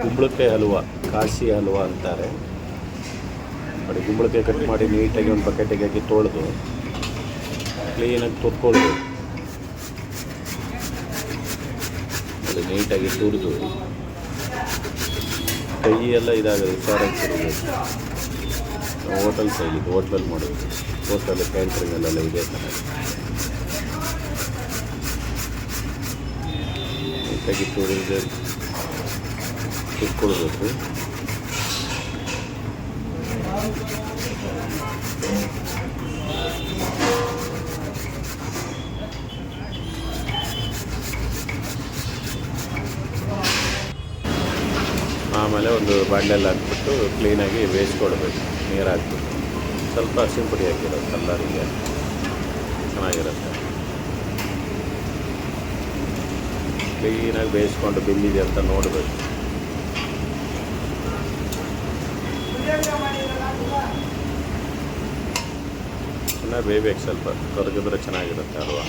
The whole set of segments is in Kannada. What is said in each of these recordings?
ಕುಂಬಳಕಾಯಿ ಹಲ್ವ, ಕಾಶಿ ಹಲ್ವ ಅಂತಾರೆ. ನೋಡಿ ಕುಂಬಳಕಾಯಿ ಕಟ್ ಮಾಡಿ ನೀಟಾಗಿ ಒಂದು ಬಕೆಟಿಗೆ ಹಾಕಿ ತೊಳೆದು ಕ್ಲೀನಾಗಿ ತುರ್ಕೊಳ್ಳೋದು ಅದು ನೀಟಾಗಿ ತುರಿದು ಕೈ ಎಲ್ಲ ಇದಾಗಲಿ ಸಾರಾಗಿ ತುರಿಬೇಕು ಹೋಟೆಲ್ ಕೈ ಹೋಟ್ಲಲ್ಲಿ ಮಾಡೋದು. ಹೋಟೆಲ್ ಕ್ಯಾಂಟ್ರಿಂಗಲ್ಲೆಲ್ಲ ಇದೆ ಥರ ನೀಟಾಗಿ ತುರಿದು ತುರ್ಕೊಳ್ಬೇಕು ಆಮೇಲೆ ಒಂದು ಬಾಂಡೆಲ್ಲ ಹಾಕ್ಬಿಟ್ಟು ಕ್ಲೀನಾಗಿ ಬೇಯಿಸ್ಕೊಡ್ಬೇಕು ನೀರು ಹಾಕ್ಬಿಟ್ಟು. ಸ್ವಲ್ಪ ಹಸಿನ ಪುಡಿ ಹಾಕಿರೋದು ಕಲ್ಲರಿಗೆ. ಚೆನ್ನಾಗಿರುತ್ತೆ. ಕ್ಲೀನಾಗಿ ಬೇಯಿಸ್ಕೊಂಡು ಬೆಂದಿದೆ ಅಂತ ನೋಡಬೇಕು. ಚೆನ್ನಾಗಿ ಬೇಯಬೇಕು ಸ್ವಲ್ಪ ಕರಗಿದ್ರೆ ಚೆನ್ನಾಗಿರುತ್ತೆ ಅಲ್ವಾ?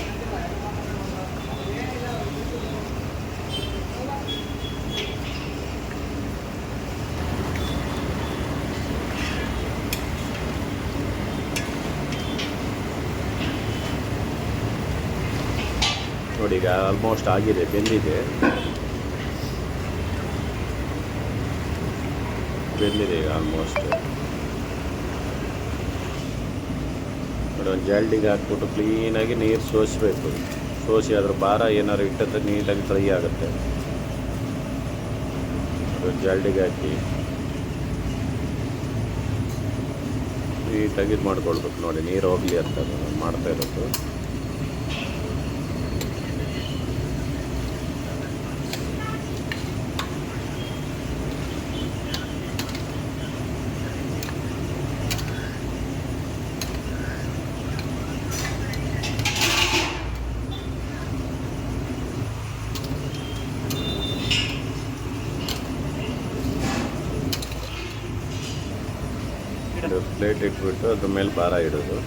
ನೋಡಿ ಈಗ ಆಲ್ಮೋಸ್ಟ್ ಆಗಿದೆ ಬೆಂದಿದೆ. ಬೆಂದಿದೆ ಈಗ ಆಲ್ಮೋಸ್ಟ್ ನೋಡಿ, ಒಂದು ಜಾಲ್ಡಿಗೆ ಹಾಕ್ಬಿಟ್ಟು ಕ್ಲೀನಾಗಿ ನೀರು ಸೋಸಬೇಕು. ಸೋಸಿ ಅದ್ರ ಭಾರ ಏನಾದ್ರು ಇಟ್ಟಂದ್ರೆ ನೀಟಾಗಿ ಫ್ರೈ ಆಗುತ್ತೆ. ಅದೊಂದು ಜಾಲ್ಡಿಗೆ ಹಾಕಿ ನೀಟಾಗಿ ಇದು ಮಾಡ್ಕೊಳ್ಬೇಕು ನೋಡಿ, ನೀರು ಹೋಗಲಿ ಅಂತ ಮಾಡ್ತಾ ಇರೋದು ಒಂದು ಪ್ಲೇಟ್ ಇಟ್ಬಿಟ್ಟು ಅದ್ರ ಮೇಲೆ ಭಾರ ಇಡೋದು.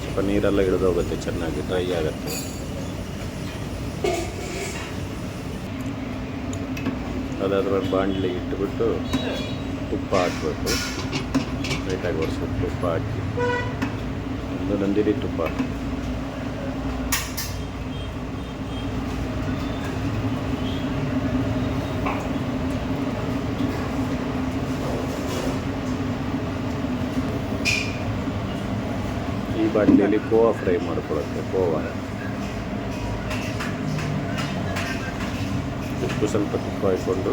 ಸ್ವಲ್ಪ ನೀರೆಲ್ಲ ಹಿಡಿದೋಗುತ್ತೆ ಚೆನ್ನಾಗಿ ಡ್ರೈ ಆಗುತ್ತೆ. ಅದಾದ ಮೇಲೆ ಬಾಣಲಿ ಇಟ್ಬಿಟ್ಟು ತುಪ್ಪ ಹಾಕ್ಬೇಕು. ಲೈಟಾಗಿ ಒರೆಸ್ಬಿಟ್ಟು ತುಪ್ಪ ಹಾಕಿ. ಒಂದು ನಂದಿನಿ ತುಪ್ಪ. ಈ ಬಾಣಲಿಯಲ್ಲಿ ಕೋವಾ ಫ್ರೈ ಮಾಡ್ಕೊಳ್ಳುತ್ತೆ ಕೋವಾ ಉಪ್ಪು ಸ್ವಲ್ಪ ತುಪ್ಪ ಹಾಕ್ಕೊಂಡು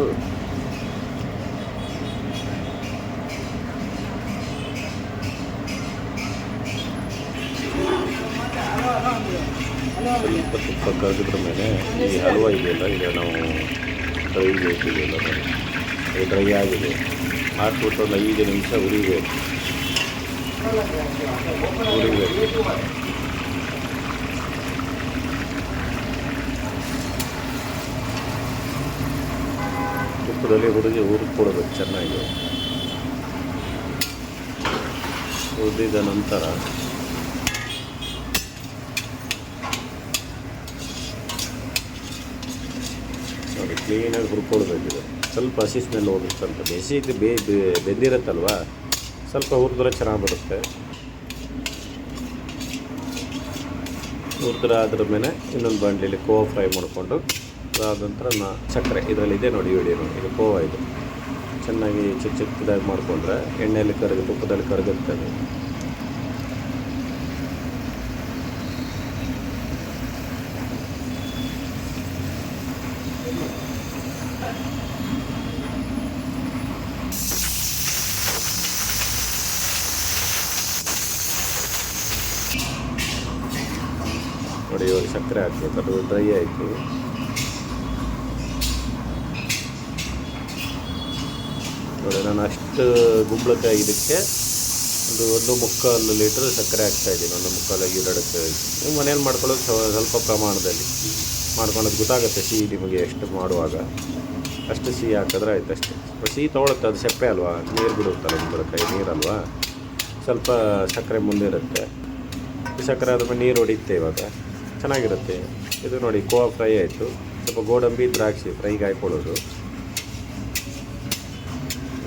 ಸ್ವಲ್ಪ ತುಪ್ಪ ಕರೆದಿದ್ರ ಮೇಲೆ ಈ ಹಲ್ವ ಇದೆಯಲ್ಲ, ಈಗ ನಾವು ಡ್ರೈ ಬೇಕಿದೆಯಲ್ಲ ಡ್ರೈ ಆಗಿದೆ. ಹಾಕ್ಬಿಟ್ಟು ಒಂದು ಐದು ನಿಮಿಷ ಉರಿಬೇಕು ತುಪ್ಪದಲ್ಲಿ ಊರು ಕೊಡಬೇಕು ಚೆನ್ನಾಗಿ. ಹುರಿದ ನಂತರ ನೋಡಿ ಕ್ಲೀನಾಗಿ ಹುರ್ಕೊಳ್ಬೇಕಿದೆ ಸ್ವಲ್ಪ ಹಸಿ ಸ್ಮೆಲ್ ಹೋಗುತ್ತಂತ ಬಿಸಿ ಬೇ- ಬೆಂದಿರುತ್ತಲ್ವಾ? ಸ್ವಲ್ಪ ಹುರಿದ್ರೆ ಚೆನ್ನಾಗಿ ಬರುತ್ತೆ ಹುರಿದ್ರೆ ಅದ್ರ ಮೇಲೆ ಇನ್ನೊಂದು ಬಾಂಡ್ಲಿಲಿ ಕೋವಾ ಫ್ರೈ ಮಾಡಿಕೊಂಡು ಅದಾದ ನಂತರ ನಾ ಸಕ್ಕರೆ. ಇದರಲ್ಲಿದೆ ನೋಡಿ ವಿಡಿಯೋ ನೋಡಿ ಇದು ಕೋವಾ ಇದು. ಚೆನ್ನಾಗಿ ಚಿಕ್ಕ ಚಿಕ್ಕದಾಗಿ ಮಾಡಿಕೊಂಡ್ರೆ ಎಣ್ಣೆಯಲ್ಲಿ ಕರಗಿ ತುಪ್ಪದಲ್ಲಿ ಕರಗುತ್ತೆ ನೋಡಿ ಸಕ್ಕರೆ ಹಾಕಬೇಕು ಅದು ಡ್ರೈ ಆಯಿತು ನೋಡಿ, ನಾನು ಅಷ್ಟು ಗುಂಬಳಕಾಯಿ ಇದಕ್ಕೆ ಒಂದು ಒಂದು ಮುಕ್ಕಾಲು ಲೀಟ್ರ್ ಸಕ್ಕರೆ ಹಾಕ್ತಾ ಇದ್ದೀನಿ. ಒಂದು ಮುಕ್ಕಾಲು ಎರಡಕ್ಕೆ ನೀವು ಮನೇಲಿ ಮಾಡ್ಕೊಳ್ಳೋದು ಸ್ವ- ಸ್ವಲ್ಪ ಪ್ರಮಾಣದಲ್ಲಿ. ಮಾಡ್ಕೊಳ್ಳೋದು ಗೊತ್ತಾಗುತ್ತೆ ಸಿಹಿ ನಿಮಗೆ ಎಷ್ಟು ಮಾಡುವಾಗ. ಅಷ್ಟು ಸಿಹಿ ಹಾಕಿದ್ರೆ ಆಯ್ತು ಅಷ್ಟೇ. ಸಿಹಿ ತೊಗೊಳುತ್ತೆ, ಅದು ಸೆಪ್ಪೆ ಅಲ್ವಾ? ನೀರು ಬಿಡುತ್ತಲ್ಲ ಗುಂಬಳಕಾಯಿ, ನೀರಲ್ವಾ? ಸ್ವಲ್ಪ ಸಕ್ಕರೆ ಮುಂದೆ ಇರುತ್ತೆ. ಸಕ್ಕರೆ ಆದಮೇಲೆ ನೀರು ಹೊಡಿಯುತ್ತೆ ಇವಾಗ. ಚೆನ್ನಾಗಿರುತ್ತೆ. ಇದು ನೋಡಿ, ಕೋವಾ ಫ್ರೈ ಆಯಿತು. ಸ್ವಲ್ಪ ಗೋಡಂಬಿ, ದ್ರಾಕ್ಷಿ ಫ್ರೈಗೆ ಹಾಕ್ಕೊಳ್ಳೋದು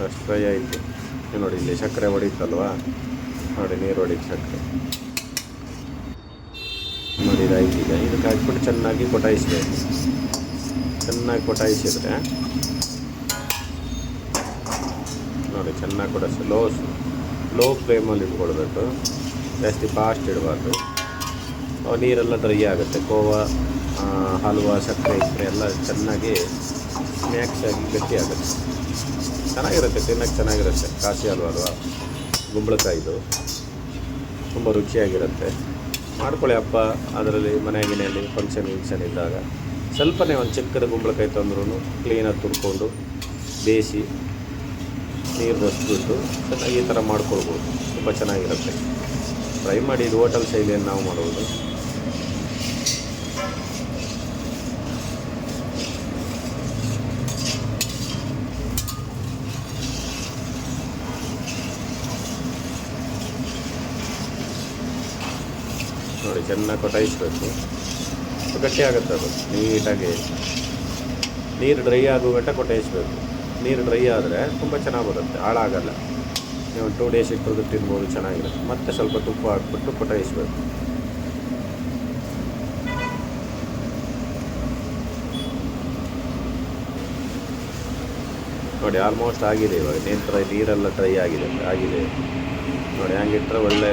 ಅಷ್ಟು ಫ್ರೈ ಆಯಿತು. ನೋಡಿ, ಇಲ್ಲಿ ಸಕ್ಕರೆ ಹೊಡಿತಲ್ವಾ? ನೋಡಿ, ನೀರು ಹೊಡಿತು ಸಕ್ಕರೆ. ನೋಡಿ ಇದಾಯ್ತೀಗ ಇದಕ್ಕೆ ಹಾಕ್ಬಿಟ್ಟು ಚೆನ್ನಾಗಿ ಕೊಟಾಯಿಸ್ಬೇಕು. ಚೆನ್ನಾಗಿ ಕೊಟಾಯಿಸಿದ್ರೆ ನೋಡಿ, ಚೆನ್ನಾಗಿ ಕೊಡಿಸಿ ಲೋ ಲೋ ಫ್ಲೇಮಲ್ಲಿ ಇಟ್ಕೊಳ್ಬೇಕು. ಜಾಸ್ತಿ ಫಾಸ್ಟ್ ಇಡಬಾರ್ದು. ನೀರೆಲ್ಲ ಡ್ರೈ ಆಗುತ್ತೆ. ಕೋವಾ ಹಲ್ವ, ಸಕ್ಕರೆ ಇಕ್ಕರೆ ಎಲ್ಲ ಚೆನ್ನಾಗಿ ಸ್ನ್ಯಾಕ್ಸ್ ಆಗಿ ಗಟ್ಟಿ ಆಗುತ್ತೆ. ಚೆನ್ನಾಗಿರುತ್ತೆ, ತಿನ್ನಕ್ಕೆ ಚೆನ್ನಾಗಿರುತ್ತೆ. ಕಾಸಿ ಹಲ್ವಾ ಅಲ್ವಾ ಗುಂಬಳಕಾಯಿದು ತುಂಬ ರುಚಿಯಾಗಿರುತ್ತೆ. ಮಾಡ್ಕೊಳ್ಳಿ ಹಬ್ಬ ಅದರಲ್ಲಿ ಮನೆ ಮನೆಯಲ್ಲಿ ಫಂಕ್ಷನ್ ಗಿಂಕ್ಷನ್ ಇದ್ದಾಗ. ಸ್ವಲ್ಪನೇ ಒಂದು ಚಿಕ್ಕದ ಗುಂಬಳಕಾಯಿ ತಂದ್ರೂ ಕ್ಲೀನಾಗಿ ತುರ್ಕೊಂಡು ಬೇಯಿಸಿ ನೀರು ಬಸ್ಬಿಟ್ಟು ಚೆನ್ನಾಗಿ ಈ ಥರ ಮಾಡ್ಕೊಳ್ಬೋದು. ತುಂಬ ಚೆನ್ನಾಗಿರುತ್ತೆ. ಟ್ರೈ ಮಾಡಿ, ಇದು ಹೋಟೆಲ್ ಶೈಲಿಯನ್ನು ನಾವು ಮಾಡುವುದು ಚೆನ್ನಾಗಿ ಕೊಟ್ಟಾಯಿಸ್ಬೇಕು. ಗಟ್ಟಿ ಆಗುತ್ತೆ ಅದು. ನೀಟಾಗಿ. ನೀರು ಡ್ರೈ ಆಗೋ ಗಂಟ ಕೊಟ್ಟಾಯಿಸ್ಬೇಕು. ನೀರು ಡ್ರೈ ಆದರೆ ತುಂಬ ಚೆನ್ನಾಗಿ ಬರುತ್ತೆ. ಹಾಳಾಗಲ್ಲ. ನೀವು ಟೂ ಡೇಸ್ ಇಟ್ಟು ತಿನ್ಬೋದು, ಚೆನ್ನಾಗಿರುತ್ತೆ. ಮತ್ತೆ ಸ್ವಲ್ಪ ತುಪ್ಪ ಹಾಕ್ಬಿಟ್ಟು ಕೊಟ್ಟಾಯಿಸ್ಬೇಕು. ನೋಡಿ ಆಲ್ಮೋಸ್ಟ್ ಆಗಿದೆ ಇವಾಗ. ನೀರು ಡ್ರೈ ನೀರೆಲ್ಲ ಡ್ರೈ ಆಗಿದೆ ಆಗಿದೆ. ನೋಡಿ, ಹಂಗಿಟ್ರೆ ಒಳ್ಳೆ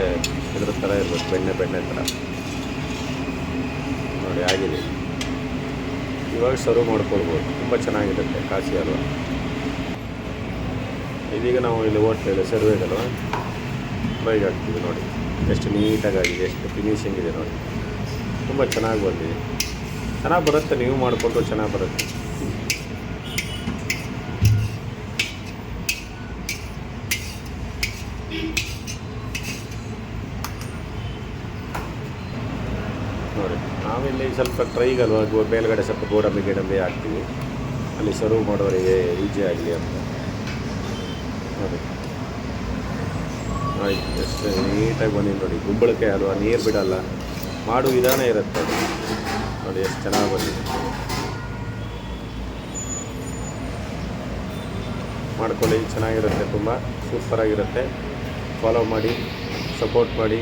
ಇದ್ರ ಥರ ಇರ್ಬೇಕು, ಬೆಣ್ಣೆ ಬೆಣ್ಣೆ ಥರ ನೋಡಿ, ಆಗಿದೆ. ಇವಾಗ ಸರ್ವ್ ಮಾಡ್ಕೊಳ್ಬೋದು. ತುಂಬ ಚೆನ್ನಾಗಿರುತ್ತೆ ಕಾಸಿ ಅಲ್ವ ಇದೀಗ ನಾವು ಇಲ್ಲಿ ಓಟ್ಲಲ್ಲಿ ಸರ್ವ್ ಇದಲ್ವ ಫ್ರೈಗೆ ಹಾಕ್ತೀವಿ ನೋಡಿ. ಎಷ್ಟು ನೀಟಾಗಿ ಆಗಿದೆ ಎಷ್ಟು ಫಿನಿಶಿಂಗ್ ಇದೆ ನೋಡಿ. ತುಂಬ ಚೆನ್ನಾಗಿ ಬಂದಿದೆ. ಚೆನ್ನಾಗಿ ಬರುತ್ತೆ, ನೀವು ಮಾಡಿಕೊಂಡು ಚೆನ್ನಾಗಿ ಬರುತ್ತೆ ನೋಡಿ ನಾವಿಲ್ಲಿ ಸ್ವಲ್ಪ ಟ್ರೈಗಲ್ವ ಮೇಲ್ಗಡೆ ಸ್ವಲ್ಪ ಗೋಡಂಬಿ ಗಿಡಂಬಿ ಹಾಕ್ತೀವಿ. ಅಲ್ಲಿ ಸರ್ವ್ ಮಾಡೋರಿಗೆ ಈಜಿ ಆಗಲಿ ಅಂತ. ನೋಡಿ. ಆಯ್ತು, ಎಷ್ಟು ನೀಟಾಗಿ ಬಂದಿದೆ ನೋಡಿ. ಗುಂಬಳಕೆ ಅಲ್ವಾ, ನೀರು ಬಿಡಲ್ಲ. ಮಾಡು ವಿಧಾನ ಇರುತ್ತೆ ನೋಡಿ, ಎಷ್ಟು ಚೆನ್ನಾಗಿ ಬಂದಿದೆ. ಮಾಡ್ಕೊಳ್ಳಿ, ಚೆನ್ನಾಗಿರುತ್ತೆ, ತುಂಬ ಸೂಪರಾಗಿರುತ್ತೆ ಫಾಲೋ ಮಾಡಿ ಸಪೋರ್ಟ್ ಮಾಡಿ.